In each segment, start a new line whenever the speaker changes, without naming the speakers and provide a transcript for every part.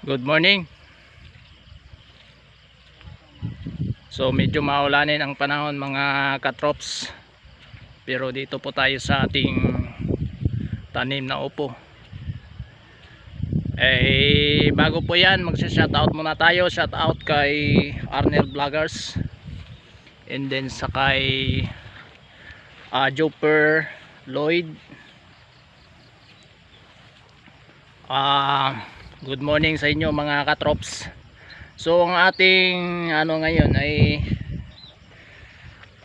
Good morning. So medyo maulanin ang panahon mga katrops. Pero dito po tayo sa ating tanim na upo. Eh bago po 'yan, magsa-shoutout muna tayo. Shoutout kay Arnel Vloggers. And then sa kay uh, Joper Lloyd. Ah Good morning sa inyo mga katrops. So ang ating ano ngayon ay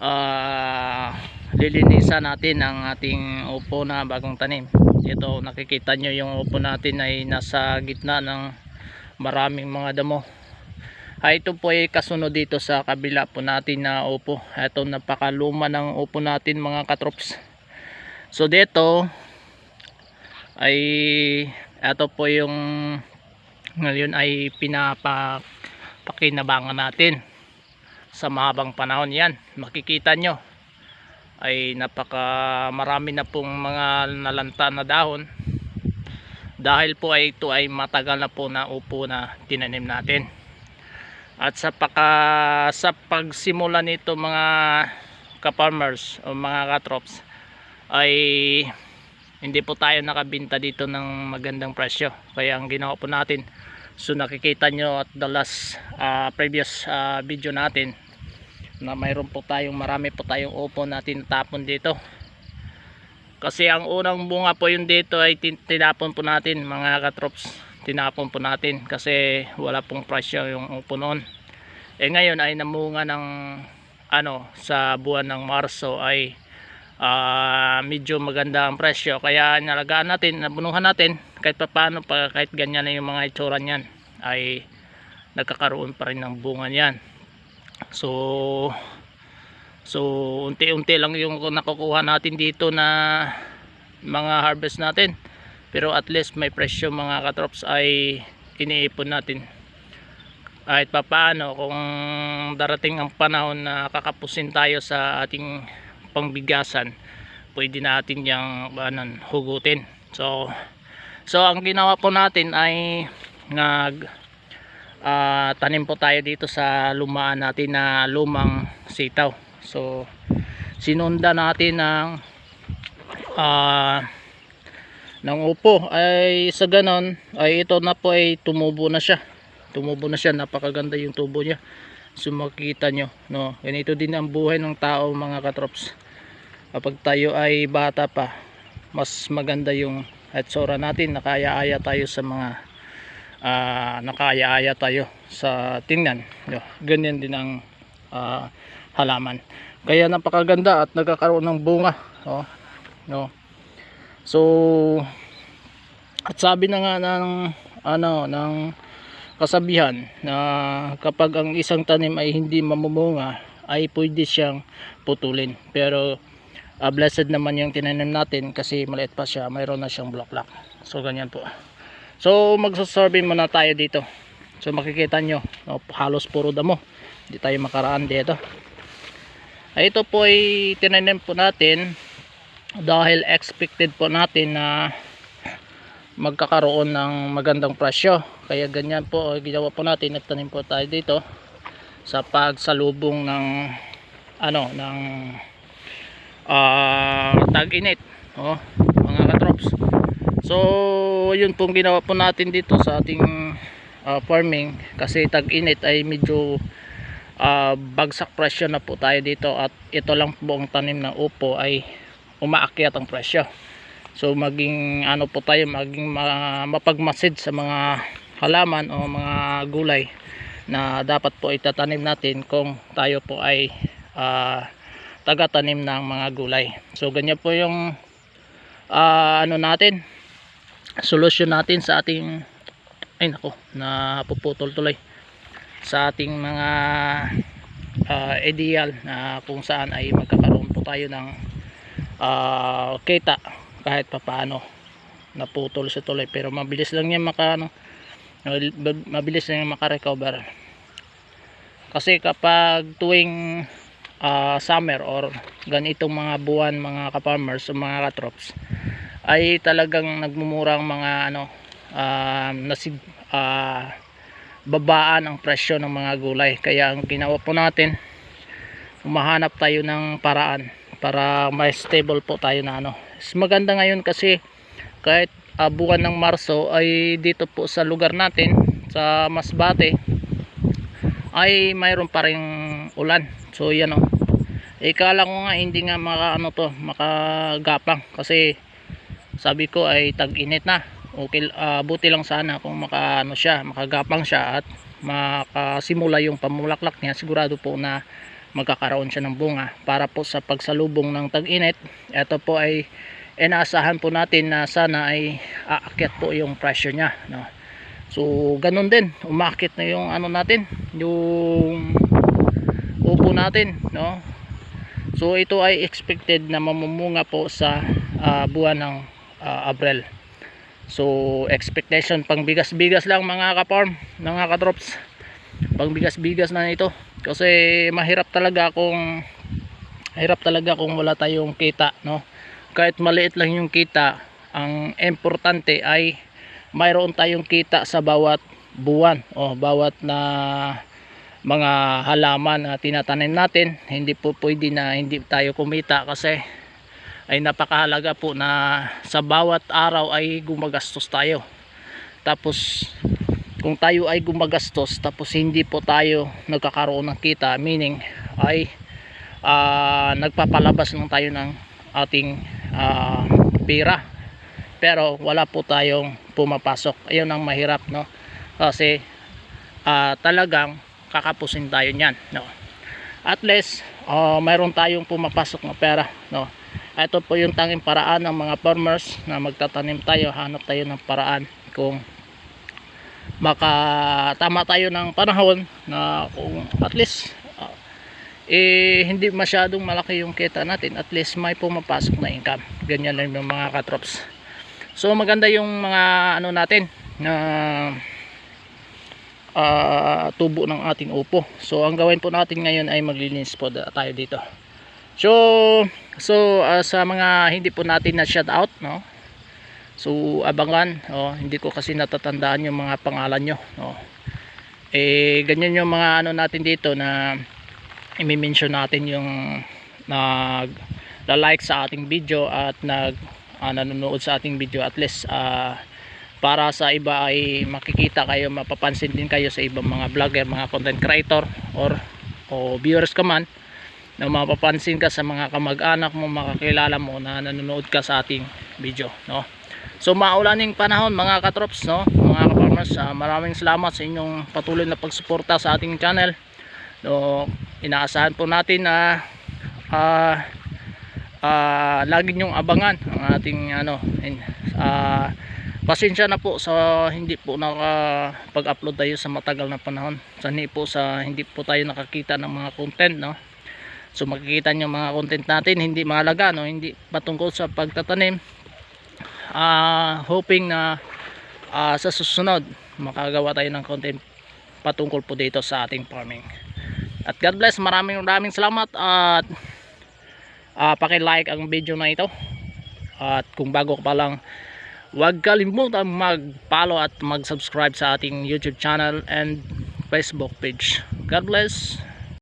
ah lilinisan natin ang ating upo na bagong tanim. Ito nakikita nyo yung upo natin ay nasa gitna ng maraming mga damo. Ah, ito po ay kasunod dito sa kabila po natin na upo. Ito napakaluma ng upo natin mga katrops. So dito ay ito po yung ngayon ay pinapakinabangan natin. Sa mahabang panahon yan makikita nyo. Ay napaka marami na pong mga nalanta na dahon. Dahil po ay ito ay matagal na po na upo na tinanim natin. At sa paka sa pagsimula nito mga ka-farmers o mga katrops ay hindi po tayo nakabinta dito ng magandang presyo. Kaya ang ginawa po natin so nakikita nyo at the last uh, previous uh, video natin na mayroon po tayong marami po tayong upo natin tapon dito. Kasi ang unang bunga po yun dito ay tin- tinapon po natin mga katrops tinapon po natin kasi wala pong presyo yung upo noon. Eh ngayon ay namunga ng ano sa buwan ng Marso ay ah medyo maganda ang presyo. Kaya nalagaan natin nabunuhan natin kahit pa paano pa kahit ganyan na yung mga itsura niyan ay nagkakaroon pa rin ng bunga niyan. So so unti-unti lang yung nakukuha natin dito na mga harvest natin. Pero at least may presyo mga katrops ay iniipon natin. Kahit pa paano kung darating ang panahon na kakapusin tayo sa ating pangbigasan pwede natin yung anan, hugutin. So so ang ginawa po natin ay nag ah, tanim po tayo dito sa lumaan natin na lumang sitaw. So sinunda natin ng ah ng upo. Ay sa ganon ay ito na po ay tumubo na siya. Tumubo na siya. Napakaganda yung tubo niya. So makikita nyo no? Ganito din ang buhay ng tao mga katrops kapag tayo ay bata pa mas maganda yung etsura natin. Nakaya-aya tayo sa mga ah, nakaya-aya tayo sa tingnan. No, ganyan din ang ah, halaman. Kaya napakaganda at nagkakaroon ng bunga no, no. so at sabi na nga ng ano ng kasabihan na kapag ang isang tanim ay hindi mamumunga ay pwede siyang putulin. Pero uh, blessed naman yung tinanim natin kasi maliit pa siya mayroon na siyang bulaklak. So ganyan po. So magsasurvey muna tayo dito. So makikita nyo no, halos puro damo. Hindi tayo makaraan dito. Ay ito po ay tinanim po natin dahil expected po natin na magkakaroon ng magandang presyo. Kaya ganyan po ginawa po natin nagtanim po tayo dito sa pagsalubong ng ano ng ah tag-init oh, mga katrops so yun pong ginawa po natin dito sa ating ah, farming kasi tag-init ay medyo ah, bagsak presyo na po tayo dito at ito lang po ang tanim ng upo ay umaakyat ang presyo. So maging ano po tayo maging ma mapagmasid sa mga halaman o mga gulay na dapat po itatanim natin kung tayo po ay ah, taga-tanim ng mga gulay. So ganyan po yung ah, ano natin solusyon natin sa ating ay nako na puputol tuloy. Sa ating mga ah, ideal na kung saan ay magkakaroon po tayo ng ah, kita kahit papaano naputol sa tuloy. Pero mabilis lang yan maka ano, mabilis lang yan makarecover. Kasi kapag tuwing ah, summer or ganitong mga buwan mga ka-farmers o mga ka-trops ay talagang nagmumura ang mga ano um, nasig ah, babaan ang presyo ng mga gulay. Kaya ang ginawa po natin umahanap tayo ng paraan para may stable po tayo na ano. Maganda ngayon kasi kahit ah, buwan ng Marso ay dito po sa lugar natin sa Masbate ay mayroon pa rin ulan. So yan o. Ikala ko nga hindi nga maka ano to makagapang. Kasi sabi ko ay tag-init na. Okay ah, buti lang sana kung maka ano siya makagapang siya at makasimula yung pamulaklak niya sigurado po na magkakaroon siya ng bunga. Para po sa pagsalubong ng tag-init ito po ay inaasahan po natin na sana ay aakyat po yung pressure niya no? So ganun din. Umakit na yung ano natin yung upo natin no? So ito ay expected na mamumunga po sa ah, buwan ng ah, Abril so expectation pang bigas-bigas lang mga ka-farm mga ka-drops. Pang bigas-bigas na ito kasi mahirap talaga kung hirap talaga kung wala tayong kita no? Kahit maliit lang yung kita ang importante ay mayroon tayong kita sa bawat buwan o bawat na mga halaman na tinatanim natin. Hindi po pwede na hindi tayo kumita kasi ay napakahalaga po na sa bawat araw ay gumagastos tayo. Tapos kung tayo ay gumagastos tapos hindi po tayo nagkakaroon ng kita meaning ay ah, nagpapalabas lang tayo ng ating ah, pera pero wala po tayong pumapasok. Ayun ang mahirap no? Kasi ah, talagang kakapusin tayo niyan no? At least ah, mayroon tayong pumapasok na pera no? Ito po yung tanging paraan ng mga farmers na magtatanim tayo hanap tayo ng paraan kung makatama tayo ng panahon na kung at least ah, eh hindi masyadong malaki yung kita natin. At least may pumapasok na income. Ganyan lang yung mga katrops so maganda yung mga ano natin na ah, tubo ng ating upo so ang gawin po natin ngayon ay maglilinis po tayo dito so so ah, sa mga hindi po natin na shout out no So abangan, oh, hindi ko kasi natatandaan yung mga pangalan nyo. Oh. Eh ganyan yung mga ano natin dito na i-mention natin yung nag like sa ating video at nag ah, nanonood sa ating video at least ah, para sa iba ay makikita kayo, mapapansin din kayo sa ibang mga vlogger, mga content creator or o viewers ka man na mapapansin ka sa mga kamag-anak mo, makakilala mo na nanonood ka sa ating video, no? So maulaning panahon mga katrops no, mga ka-farmers, ah, maraming salamat sa inyong patuloy na pagsuporta sa ating channel. No, inaasahan po natin na ah ah, lagi niyong abangan ang ating ano in, ah, pasensya na po sa hindi po nakapag-upload tayo sa matagal na panahon. Sani po sa hindi po tayo nakakita ng mga content no. So makikita niyo mga content natin hindi mahalaga no, hindi patungkol sa pagtatanim ah hoping na ah, sa susunod makagawa tayo ng content patungkol po dito sa ating farming at God bless maraming maraming salamat at ah, paki-like ang video na ito. At kung bago ka pa lang huwag kalimutan mag-follow at mag-subscribe sa ating YouTube channel and Facebook page. God bless